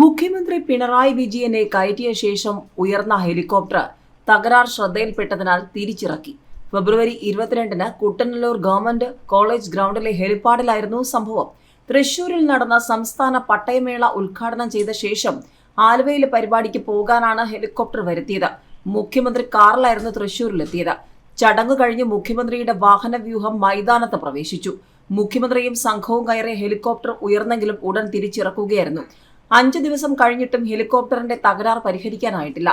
മുഖ്യമന്ത്രി പിണറായി വിജയനെ കയറ്റിയ ശേഷം ഉയർന്ന ഹെലികോപ്റ്റർ തകരാർ ശ്രദ്ധയിൽപ്പെട്ടതിനാൽ തിരിച്ചിറക്കി. ഫെബ്രുവരി ഇരുപത്തിരണ്ടിന് കുട്ടനല്ലൂർ ഗവൺമെന്റ് കോളേജ് ഗ്രൗണ്ടിലെ ഹെലിപ്പാഡിലായിരുന്നു സംഭവം. തൃശൂരിൽ നടന്ന സംസ്ഥാന പട്ടയമേള ഉദ്ഘാടനം ചെയ്ത ശേഷം ആലുവയിലെ പരിപാടിക്ക് പോകാനാണ് ഹെലികോപ്റ്റർ വരുത്തിയത്. മുഖ്യമന്ത്രി കാറിലായിരുന്നു തൃശൂരിലെത്തിയത്. ചടങ്ങ് കഴിഞ്ഞ് മുഖ്യമന്ത്രിയുടെ വാഹനവ്യൂഹം മൈതാനത്ത് പ്രവേശിച്ചു. മുഖ്യമന്ത്രിയും സംഘവും കയറിയ ഹെലികോപ്റ്റർ ഉയർന്നെങ്കിലും ഉടൻ തിരിച്ചിറക്കുകയായിരുന്നു. അഞ്ചു ദിവസം കഴിഞ്ഞിട്ടും ഹെലികോപ്റ്ററിന്റെ തകരാർ പരിഹരിക്കാനായിട്ടില്ല.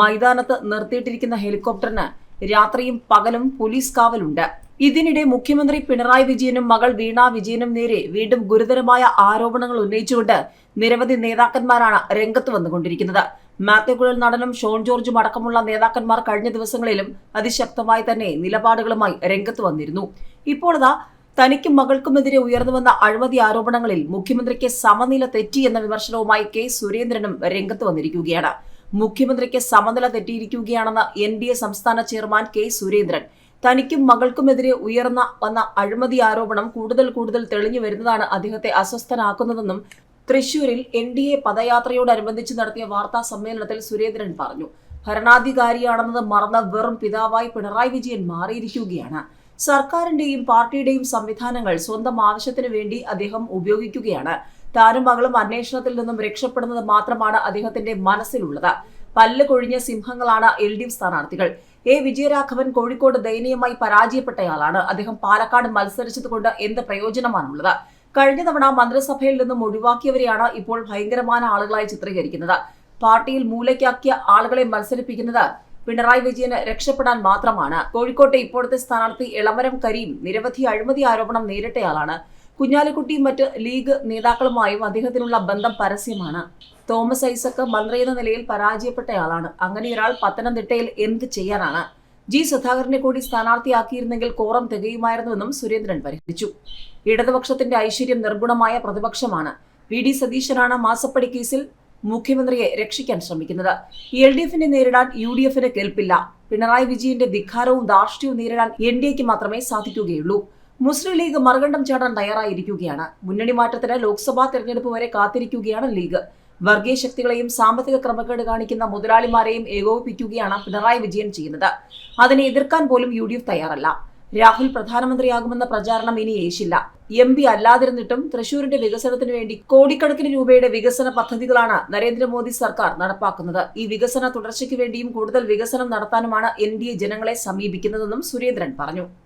മൈതാനത്ത് നിർത്തിയിട്ടിരിക്കുന്ന ഹെലികോപ്റ്ററിന് രാത്രിയും പകലും പോലീസ് കാവലുണ്ട്. ഇതിനിടെ മുഖ്യമന്ത്രി പിണറായി വിജയനും മകൾ വീണ വിജയനും നേരെ വീണ്ടും ഗുരുതരമായ ആരോപണങ്ങൾ ഉന്നയിച്ചുകൊണ്ട് നിരവധി നേതാക്കന്മാരാണ് രംഗത്ത് വന്നുകൊണ്ടിരിക്കുന്നത്. മാത്യുകുഴൽ നടനും ഷോൺ ജോർജും അടക്കമുള്ള നേതാക്കന്മാർ കഴിഞ്ഞ ദിവസങ്ങളിലും അതിശക്തമായി തന്നെ നിലപാടുകളുമായി രംഗത്ത് വന്നിരുന്നു. ഇപ്പോൾ തനിക്കും മകൾക്കുമെതിരെ ഉയർന്നു വന്ന അഴിമതി ആരോപണങ്ങളിൽ മുഖ്യമന്ത്രിക്ക് സമനില തെറ്റി എന്ന വിമർശനവുമായി കെ സുരേന്ദ്രനും രംഗത്ത് വന്നിരിക്കുകയാണ്. മുഖ്യമന്ത്രിക്ക് സമനില തെറ്റിയിരിക്കുകയാണെന്ന് എൻ ഡി എ സംസ്ഥാന ചെയർമാൻ കെ സുരേന്ദ്രൻ. തനിക്കും മകൾക്കുമെതിരെ ഉയർന്ന വന്ന അഴിമതി ആരോപണം കൂടുതൽ കൂടുതൽ തെളിഞ്ഞു വരുന്നതാണ് അദ്ദേഹത്തെ അസ്വസ്ഥനാക്കുന്നതെന്നും തൃശൂരിൽ എൻ ഡി എ പദയാത്രയോടനുബന്ധിച്ച് നടത്തിയ വാർത്താ സമ്മേളനത്തിൽ സുരേന്ദ്രൻ പറഞ്ഞു. ഭരണാധികാരിയാണെന്നത് മറന്ന വെറും പിതാവായി പിണറായി വിജയൻ മാറിയിരിക്കുകയാണ്. സർക്കാരിന്റെയും പാർട്ടിയുടെയും സംവിധാനങ്ങൾ സ്വന്തം ആവശ്യത്തിന് വേണ്ടി അദ്ദേഹം ഉപയോഗിക്കുകയാണ്. താനും മകളും അന്വേഷണത്തിൽ നിന്നും രക്ഷപ്പെടുന്നത് മാത്രമാണ് അദ്ദേഹത്തിന്റെ മനസ്സിലുള്ളത്. പല്ല് കൊഴിഞ്ഞ സിംഹങ്ങളാണ് എൽ ഡി എഫ് സ്ഥാനാർത്ഥികൾ. എ വിജയരാഘവൻ കോഴിക്കോട് ദയനീയമായി പരാജയപ്പെട്ടയാളാണ്. അദ്ദേഹം പാലക്കാട് മത്സരിച്ചതുകൊണ്ട് എന്ത് പ്രയോജനമാണുള്ളത്? കഴിഞ്ഞ തവണ മന്ത്രിസഭയിൽ നിന്നും ഒഴിവാക്കിയവരെയാണ് ഇപ്പോൾ ഭയങ്കരമായ ആളുകളായി ചിത്രീകരിക്കുന്നത്. പാർട്ടിയിൽ മൂലയ്ക്കാക്കിയ ആളുകളെ മത്സരിപ്പിക്കുന്നത് പിണറായി വിജയന് രക്ഷപ്പെടാൻ മാത്രമാണ്. കോഴിക്കോട്ടെ ഇപ്പോഴത്തെ സ്ഥാനാർത്ഥി ഇളമരം കരീം നിരവധി അഴിമതി ആരോപണം നേരിട്ടയാളാണ്. കുഞ്ഞാലിക്കുട്ടിയും മറ്റ് ലീഗ് നേതാക്കളുമായും അദ്ദേഹത്തിനുള്ള ബന്ധം പരസ്യമാണ്. തോമസ് ഐസക്ക് മന്ത്രി എന്ന നിലയിൽ പരാജയപ്പെട്ടയാളാണ്. അങ്ങനെ ഒരാൾ പത്തനംതിട്ടയിൽ എന്ത് ചെയ്യാനാണ്? ജി സുധാകരനെ കൂടി സ്ഥാനാർത്ഥിയാക്കിയിരുന്നെങ്കിൽ കോറം തികയുമായിരുന്നുവെന്നും സുരേന്ദ്രൻ പരിഹരിച്ചു. ഇടതുപക്ഷത്തിന്റെ ഐശ്വര്യം നിർഗുണമായ പ്രതിപക്ഷമാണ്. വി ഡി സതീശനാണ് മാസപ്പടി കേസിൽ മുഖ്യമന്ത്രിയെ രക്ഷിക്കാൻ ശ്രമിക്കുന്നത്. എൽ ഡി എഫിനെ നേരിടാൻ യു ഡി എഫിന് കേൾപ്പില്ല പിണറായി വിജയന്റെ ധിഖാരവും ധാർഷ്ട്യവും നേരിടാൻ എൻ ഡി എക്ക് മാത്രമേ സാധിക്കുകയുള്ളൂ. മുസ്ലിം ലീഗ് മറുകണ്ഠം ചാടാൻ തയ്യാറായിരിക്കുകയാണ്. മുന്നണി മാറ്റത്തിന് ലോക്സഭാ തെരഞ്ഞെടുപ്പ് വരെ കാത്തിരിക്കുകയാണ് ലീഗ്. വർഗീയ ശക്തികളെയും സാമ്പത്തിക ക്രമക്കേട് കാണിക്കുന്ന മുതലാളിമാരെയും ഏകോപിപ്പിക്കുകയാണ് പിണറായി വിജയൻ ചെയ്യുന്നത്. അതിനെ എതിർക്കാൻ പോലും യു തയ്യാറല്ല. രാഹുൽ പ്രധാനമന്ത്രിയാകുമെന്ന പ്രചാരണം ഇനി യേശില്ല എം പി അല്ലാതിരുന്നിട്ടും തൃശൂരിന്റെ വികസനത്തിന് വേണ്ടി കോടിക്കണക്കിന് രൂപയുടെ വികസന പദ്ധതികളാണ് നരേന്ദ്രമോദി സർക്കാർ നടപ്പാക്കുന്നത്. ഈ വികസന തുടർച്ചയ്ക്ക് വേണ്ടിയും കൂടുതൽ വികസനം നടത്താനുമാണ് എൻ ജനങ്ങളെ സമീപിക്കുന്നതെന്നും സുരേന്ദ്രൻ പറഞ്ഞു.